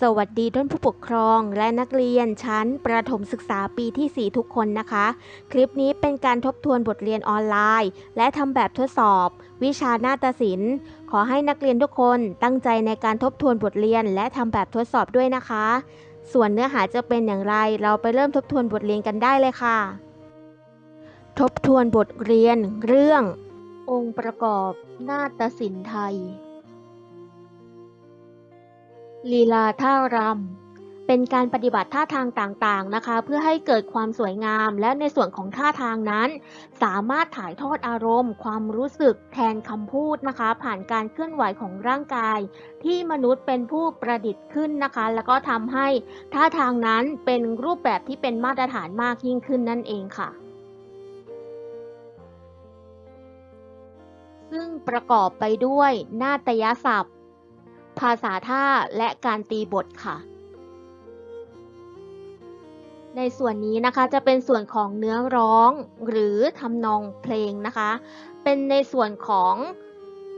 สวัสดีท่านผู้ปกครองและนักเรียนชั้นประถมศึกษาปีที่ 4 ทุกคนนะคะ คลิปนี้เป็นการทบทวนบทเรียนออนไลน์ และทำแบบทดสอบ วิชาหน้าฏศิลป์ ขอให้นักเรียนทุกคนตั้งใจในการทบทวนบทเรียนและทำแบบทดสอบด้วยนะคะ ส่วนเนื้อหาจะเป็นอย่างไร เราไปเริ่มทบทวนบทเรียนกันได้เลยค่ะ ทบทวนบทเรียนเรื่อง องค์ประกอบหน้าฏศิลป์ไทย ลีลาท่ารำ เป็นการปฏิบัติท่าทางต่างๆนะคะ เพื่อให้เกิดความสวยงาม และในส่วนของท่าทางนั้น สามารถถ่ายทอดอารมณ์ ความรู้สึกแทนคำพูดนะคะ ผ่านการเคลื่อนไหวของร่างกาย ที่มนุษย์เป็นผู้ประดิษฐ์ขึ้นนะคะ แล้วก็ทำให้ท่าทางนั้นเป็นรูปแบบที่เป็นมาตรฐานมากยิ่งขึ้นนั่นเองค่ะซึ่งประกอบไปด้วยนาฏยศัพท์าษาท่าและการตีบทค่ะ ในส่วนนี้นะคะจะเป็นส่วนของเนื้อร้องหรือทำนองเพลงนะคะ เป็นในส่วนของ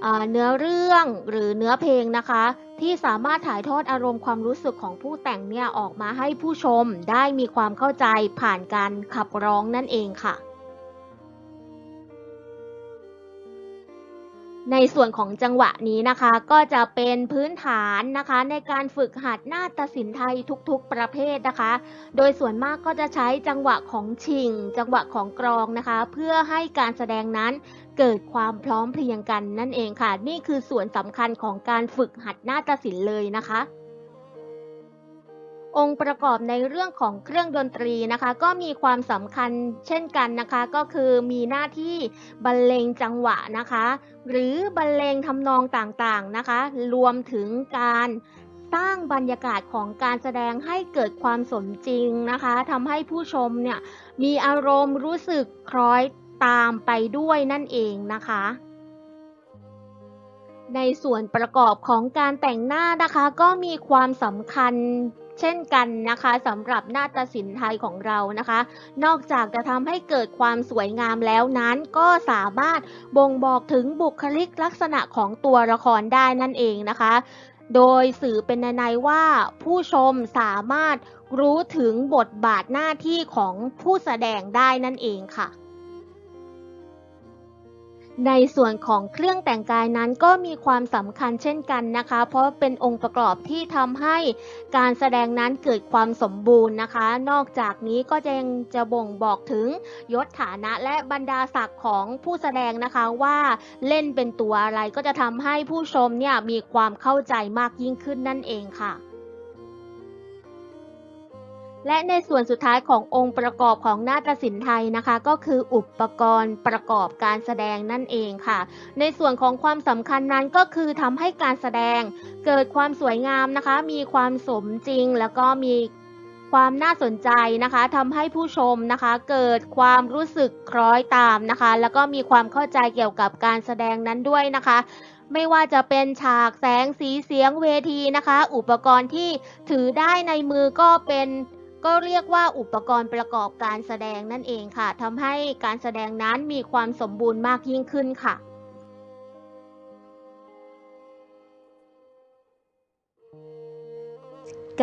อเนื้อเรื่องหรือเนื้อเพลงนะคะ ที่สามารถถ่ายทอดอารมณ์ความรู้สึกของผู้แต่งเนี่ยออกมาให้ผู้ชมได้มีความเข้าใจผ่านการขับร้องนั่นเองค่ะ ในส่วนของจังหวะนี้นะคะก็จะเป็นพื้นฐานนะคะ ในการฝึกหัดนาฏศิลป์ไทยทุกๆประเภทนะคะ โดยส่วนมากก็จะใช้จังหวะของชิง จังหวะของกรองนะคะ เพื่อให้การแสดงนั้นเกิดความพร้อมเพรียงกันนั่นเองค่ะ นี่คือส่วนสำคัญของการฝึกหัดนาฏศิลป์เลยนะคะ องค์ประกอบในเรื่องของเครื่องดนตรีนะคะ ก็มีความสำคัญเช่นกันนะคะ ก็คือมีหน้าที่บรรเลงจังหวะนะคะ หรือบรรเลงทำนองต่างๆนะคะ รวมถึงการสร้างบรรยากาศของการแสดงให้เกิดความสมจริงนะคะทำให้ผู้ชมเนี่ยมีอารมณ์รู้สึกคล้อยตามไปด้วยนั่นเองนะคะในส่วนประกอบของการแต่งหน้านะคะ ก็มีความสำคัญ เช่นกันนะคะสำหรับนาฏศิลป์ไทยของเรานะคะ นอกจากจะทำให้เกิดความสวยงามแล้วนั้นก็สามารถบ่งบอกถึงบุคลิกลักษณะของตัวละครได้นั่นเองนะคะ โดยสื่อเป็นในว่าผู้ชมสามารถรู้ถึงบทบาทหน้าที่ของผู้แสดงได้นั่นเองค่ะ ในส่วนของเครื่องแต่งกายนั้นก็มีความสำคัญเช่นกันนะคะ เพราะเป็นองค์ประกอบที่ทำให้การแสดงนั้นเกิดความสมบูรณ์นะคะ นอกจากนี้ก็จะยังจะบ่งบอกถึงยศฐานะและบรรดาศักดิ์ของผู้แสดงนะคะว่าเล่นเป็นตัวอะไรก็จะทำให้ผู้ชมเนี่ยมีความเข้าใจมากยิ่งขึ้นนั่นเองค่ะ และในส่วนสุดท้ายขององค์ประกอบของนาฏศิลป์ไทยนะคะ ก็คืออุปกรณ์ประกอบการแสดงนั่นเองค่ะ ในส่วนของความสำคัญนั้นก็คือทำให้การแสดงเกิดความสวยงามนะคะ มีความสมจริงแล้วก็มีความน่าสนใจนะคะทำให้ผู้ชมนะคะ เกิดความรู้สึกคล้อยตามนะคะ แล้วก็มีความเข้าใจเกี่ยวกับการแสดงนั้นด้วยนะคะ ไม่ว่าจะเป็นฉากแสงสีเสียงเวทีนะคะ อุปกรณ์ที่ถือได้ในมือก็เป็น ก็เรียกว่าอุปกรณ์ประกอบการแสดงนั่นเองค่ะทำให้การแสดงนั้นมีความสมบูรณ์มากยิ่งขึ้นค่ะ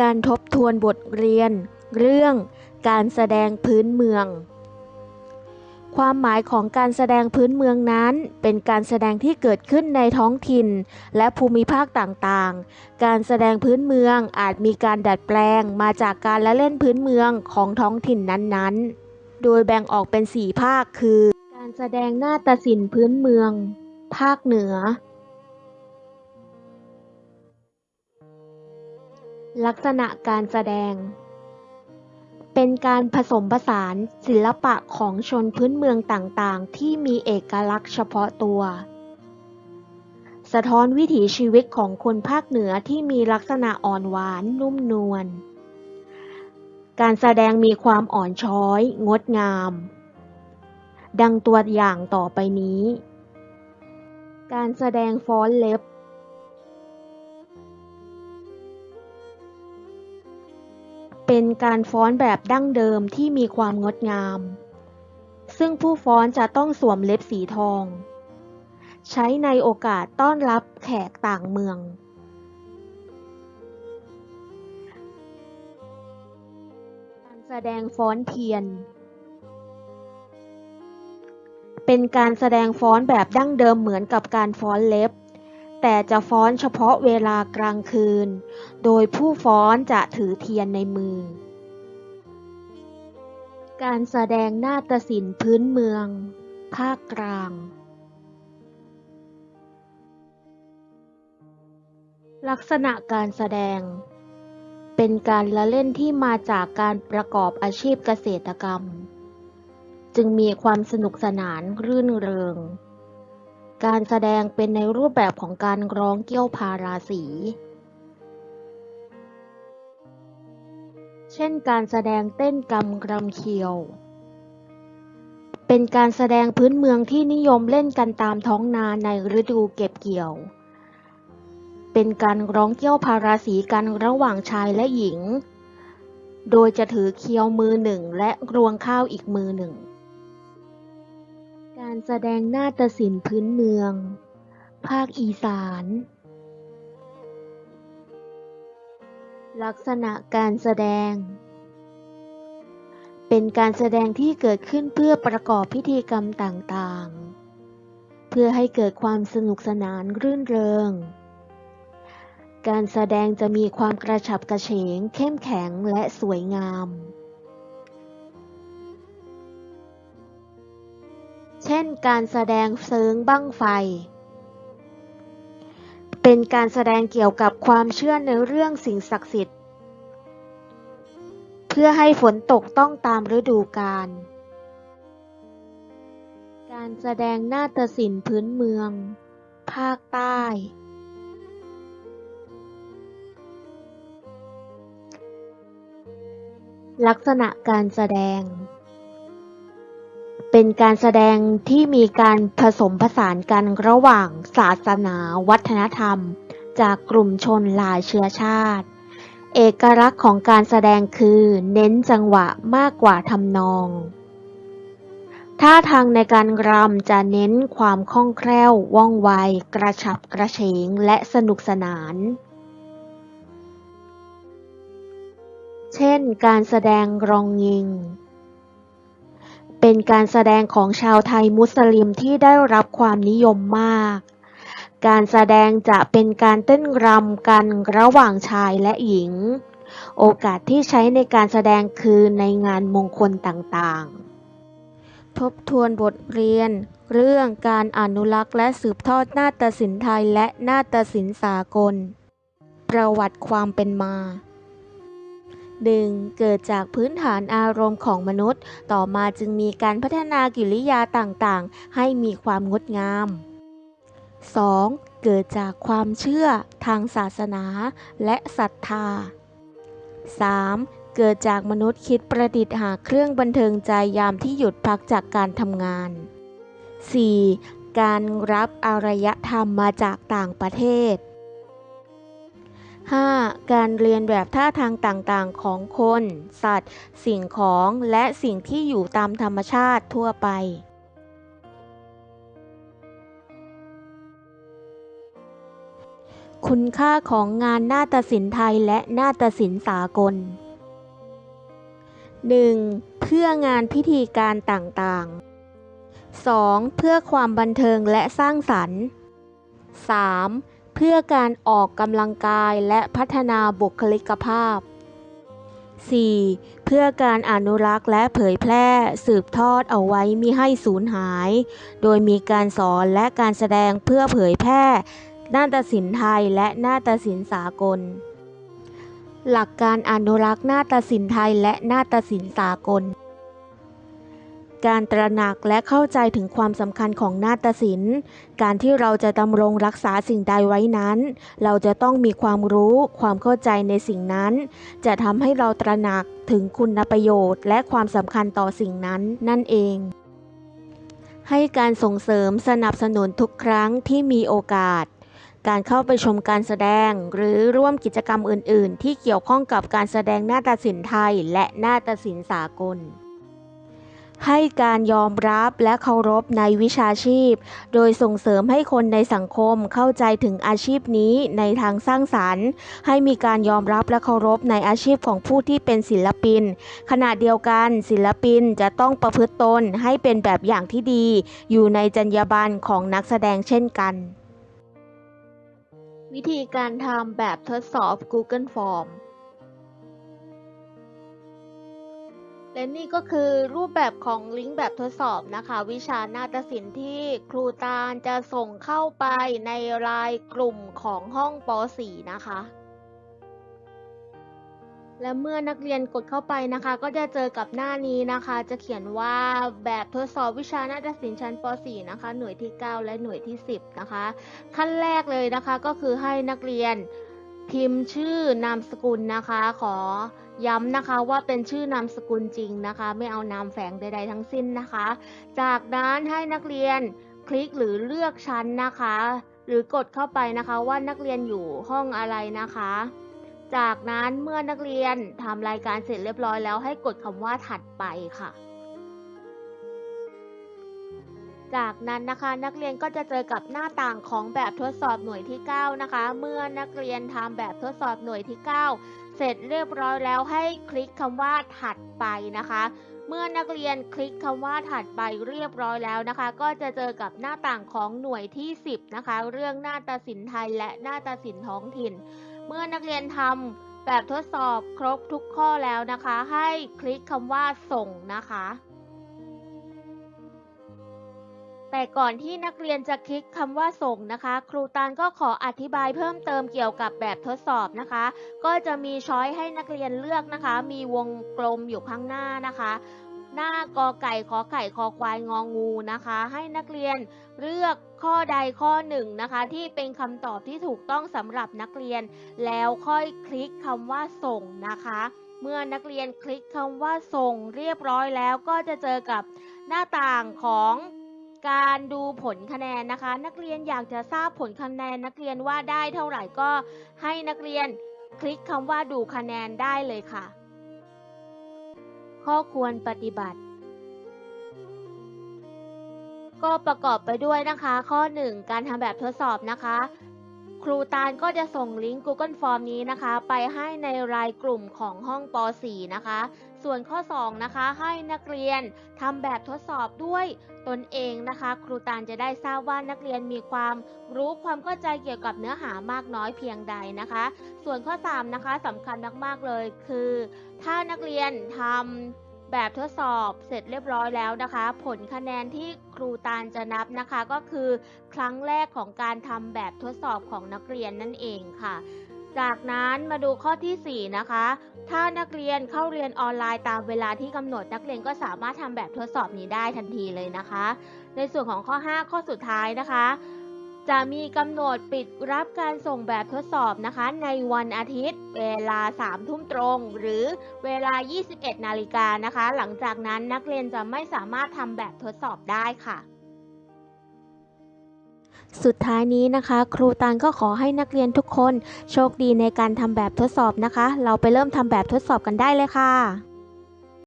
การทบทวนบทเรียน เรื่องการแสดงพื้นเมือง ความหมายของการแสดงพื้นเมืองนั้น เป็นการแสดงที่เกิดขึ้นในท้องถิ่น และภูมิภาคต่างๆ การแสดงพื้นเมืองอาจมีการดัดแปลงมาจากการละเล่นพื้นเมืองของท้องถิ่นนั้นๆ โดยแบ่งออกเป็น 4 ภาคคือ การแสดงหน้าฏศิลป์พื้นเมือง ภาคเหนือ ลักษณะการแสดง เป็นการผสมผสานศิลปะของชนพื้นเมืองต่างๆ ที่มีเอกลักษณ์เฉพาะตัว สะท้อนวิถีชีวิตของคนภาคเหนือที่มีลักษณะอ่อนหวานนุ่มนวล การแสดงมีความอ่อนช้อย งดงาม ดังตัวอย่างต่อไปนี้ การแสดงฟ้อนเล็บ การฟ้อนแบบดั้งเดิมที่มีความงดงาม ซึ่งผู้ฟ้อนจะต้องสวมเล็บสีทอง ใช้ในโอกาสต้อนรับแขกต่างเมือง การแสดงฟ้อนเทียน เป็นการแสดงฟ้อนแบบดั้งเดิมเหมือนกับการฟ้อนเล็บแต่จะฟ้อนเฉพาะเวลากลางคืน โดยผู้ฟ้อนจะถือเทียนในมือ การแสดงนาฏศิลป์พื้นเมือง ภาคกลาง ลักษณะการแสดง เป็นการละเล่นที่มาจากการประกอบอาชีพเกษตรกรรม จึงมีความสนุกสนานรื่นเริง การแสดงเป็นในรูปแบบของการร้องเกี้ยวพาราสี เช่นการแสดงเต้นกำกรำเคียว เป็นการแสดงพื้นเมืองที่นิยมเล่นกันตามท้องนาในฤดูเก็บเกี่ยว เป็นการร้องเกี้ยวพาราสีกันระหว่างชายและหญิง โดยจะถือเคียวมือหนึ่งและรวงข้าวอีกมือหนึ่ง การแสดงนาฏศิลป์พื้นเมือง ภาคอีสาน ลักษณะการแสดง เป็นการแสดงที่เกิดขึ้นเพื่อประกอบพิธีกรรมต่างๆ เพื่อให้เกิดความสนุกสนานรื่นเริง การแสดงจะมีความกระฉับกระเฉง เข้มแข็งและสวยงาม เช่นการแสดงเซิงบั้งไฟ เป็นการแสดงเกี่ยวกับความเชื่อในเรื่องสิ่งศักดิ์สิทธิ์ เพื่อให้ฝนตกต้องตามฤดูกาล การแสดงนาฏศิลป์พื้นเมือง ภาคใต้ ลักษณะการแสดง เป็นการแสดงที่มีการผสมผสานกันระหว่างศาสนาวัฒนธรรม จากกลุ่มชนหลายเชื้อชาติ เอกลักษณ์ของการแสดงคือเน้นจังหวะมากกว่าทำนองท่าทางในการรำจะเน้นความคล่องแคล่ว ว่องไว กระฉับกระเฉง และสนุกสนาน เช่น การแสดงรองยิง เป็นการแสดงของชาวไทยมุสลิมที่ได้รับความนิยมมาก การแสดงจะเป็นการเต้นรำกันระหว่างชายและหญิง โอกาสที่ใช้ในการแสดงคือในงานมงคลต่างๆ ทบทวนบทเรียน เรื่องการอนุรักษ์และสืบทอดนาฏศิลป์ไทยและนาฏศิลป์สากล ประวัติความเป็นมา 1. เกิดจากพื้นฐานอารมณ์ของมนุษย์ ต่อมาจึงมีการพัฒนากิริยาต่างๆ ให้มีความงดงาม 2. เกิดจากความเชื่อทางศาสนาและศรัทธา 3. เกิดจากมนุษย์คิดประดิษฐ์หาเครื่องบันเทิงใจยามที่หยุดพักจากการทำงาน 4. การรับอารยธรรมมาจากต่างประเทศ การเรียนแบบท่าทางต่างๆ ของคน สัตว์ สิ่งของ และสิ่งที่อยู่ตามธรรมชาติทั่วไปคุณค่าของงานนาฏศิลป์ไทยและนาฏศิลป์สากล 1. เพื่องานพิธีการต่างๆ 2. เพื่อความบันเทิงและสร้างสรรค์ 3. เพื่อการออกกำลังกายและพัฒนาบุคลิกภาพ 4. เพื่อการอนุรักษ์และเผยแพร่สืบทอดเอาไว้มิให้สูญหาย โดยมีการสอนและการแสดงเพื่อเผยแพร่นาฏศิลป์ไทยและนาฏศิลป์สากล หลักการอนุรักษ์นาฏศิลป์ไทยและนาฏศิลป์สากล การตระหนักและเข้าใจถึงความสำคัญของนาฏศิลป์ การที่เราจะดำรงรักษาสิ่งใดไว้นั้น เราจะต้องมีความรู้ ความเข้าใจในสิ่งนั้น จะทำให้เราตระหนักถึงคุณประโยชน์ และความสำคัญต่อสิ่งนั้นนั่นเองให้การส่งเสริมสนับสนุนทุกครั้งที่มีโอกาส การเข้าไปชมการแสดง หรือร่วมกิจกรรมอื่น ๆ ที่เกี่ยวข้องกับการแสดงนาฏศิลป์ไทย และนาฏศิลป์สากล ให้การยอมรับและเคารพในวิชาชีพ โดยส่งเสริมให้คนในสังคมเข้าใจถึงอาชีพนี้ในทางสร้างสรรค์ ให้มีการยอมรับและเคารพในอาชีพของผู้ที่เป็นศิลปิน ขณะเดียวกันศิลปินจะต้องประพฤติตนให้เป็นแบบอย่างที่ดี อยู่ในจรรยาบรรณของนักแสดงเช่นกันวิธีการทำแบบทดสอบ Google Form และนี่ก็คือรูปแบบของลิงก์แบบทดสอบนะคะ วิชานาฏศิลป์ที่ครูตาลจะส่งเข้าไปในรายกลุ่มของห้องป .4 นะคะ และเมื่อนักเรียนกดเข้าไปนะคะ ก็จะเจอกับหน้านี้นะคะ จะเขียนว่าแบบทดสอบวิชานาฏศิลป์ชั้นป .4 นะคะ หน่วยที่ 9 และหน่วยที่ 10 นะคะ ขั้นแรกเลยนะคะก็คือให้นักเรียนพิมพ์ชื่อนามสกุลนะคะขอ ย้ำนะคะว่าเป็นชื่อนามสกุลจริงนะคะ ไม่เอานามแฝงใดๆทั้งสิ้นนะคะ จากนั้นให้นักเรียนคลิกหรือเลือกชั้นนะคะ หรือกดเข้าไปนะคะว่านักเรียนอยู่ห้องอะไรนะคะ จากนั้นเมื่อนักเรียนทำรายการเสร็จเรียบร้อยแล้วให้กดคำว่าถัดไปค่ะ จากนั้นนะคะนักเรียนก็จะเจอกับหน้าต่างของแบบทดสอบหน่วยที่ 9 นะคะ เมื่อนักเรียนทำแบบทดสอบหน่วยที่ 9 เสร็จเรียบร้อยแล้วให้คลิกคำว่าถัดไปนะคะ เมื่อนักเรียนคลิกคำว่าถัดไปเรียบร้อยแล้วนะคะ ก็จะเจอกับหน้าต่างของหน่วยที่ 10 นะคะ เรื่องหน้าตาศิลป์ไทยและหน้าตาศิลป์ท้องถิ่น เมื่อนักเรียนทำแบบทดสอบครบทุกข้อแล้วนะคะ ให้คลิกคำว่าส่งนะคะ แต่ก่อนที่นักเรียนจะคลิกคำว่าส่งนะคะ ครูตาลก็ขออธิบายเพิ่มเติมเกี่ยวกับแบบทดสอบนะคะ ก็จะมีช้อยให้นักเรียนเลือกนะคะ มีวงกลมอยู่ข้างหน้านะคะ หน้ากอไก่ขอไข่คอควายงองูนะคะ ให้นักเรียนเลือกข้อใดข้อหนึ่งนะคะ ที่เป็นคำตอบที่ถูกต้องสำหรับนักเรียน แล้วค่อยคลิกคำว่าส่งนะคะเมื่อนักเรียนคลิกคำว่าส่งเรียบร้อยแล้วก็จะเจอกับหน้าต่างของ การดูผลคะแนนนะคะ นักเรียนอยากจะทราบผลคะแนนนักเรียนว่าได้เท่าไหร่ก็ให้นักเรียนคลิกคำว่าดูคะแนนได้เลยค่ะ ข้อควรปฏิบัติ ก็ประกอบไปด้วยนะคะ ข้อ 1 การทำแบบทดสอบนะคะ ครูตาลก็จะส่งลิงก์ Google Form นี้นะคะ ไปให้ในรายกลุ่มของห้องป .4 นะคะ ส่วนข้อ 2 นะคะ ให้นักเรียนทำแบบทดสอบด้วยตนเองนะคะ ครูตาลจะได้ทราบว่านักเรียนมีความรู้ความเข้าใจเกี่ยวกับเนื้อหามากน้อยเพียงใดนะคะ ส่วนข้อ 3 นะคะสำคัญมากๆเลยคือ ถ้านักเรียนทำแบบทดสอบเสร็จเรียบร้อยแล้วนะคะ ผลคะแนนที่ครูตาลจะนับนะคะ ก็คือครั้งแรกของการทำแบบทดสอบของนักเรียนนั่นเองค่ะ จากนั้นมาดูข้อทีสี่ 4 นะคะ ถ้านักเรียนเข้าเรียนออนไลน์ตามเวลาที่กำหนดนักเรียนก็สามารถทำแบบทดสอบนี้ได้ทันทีเลยนะคะ ในส่วนของข้อ 5 ข้อสุดท้ายนะคะ จะมีกำหนดปิดรับการส่งแบบทดสอบนะคะ ในวันอาทิตย์ เวลา 3 ทุ่มตรง หรือเวลา 21 นาฬิกานะคะ หลังจากนั้นนักเรียนจะไม่สามารถทำแบบทดสอบได้ค่ะ สุดท้ายนี้นะคะ ครูตานก็ขอให้นักเรียนทุกคน โชคดีในการทำแบบทดสอบนะคะ เราไปเริ่มทำแบบทดสอบกันได้เลยค่ะ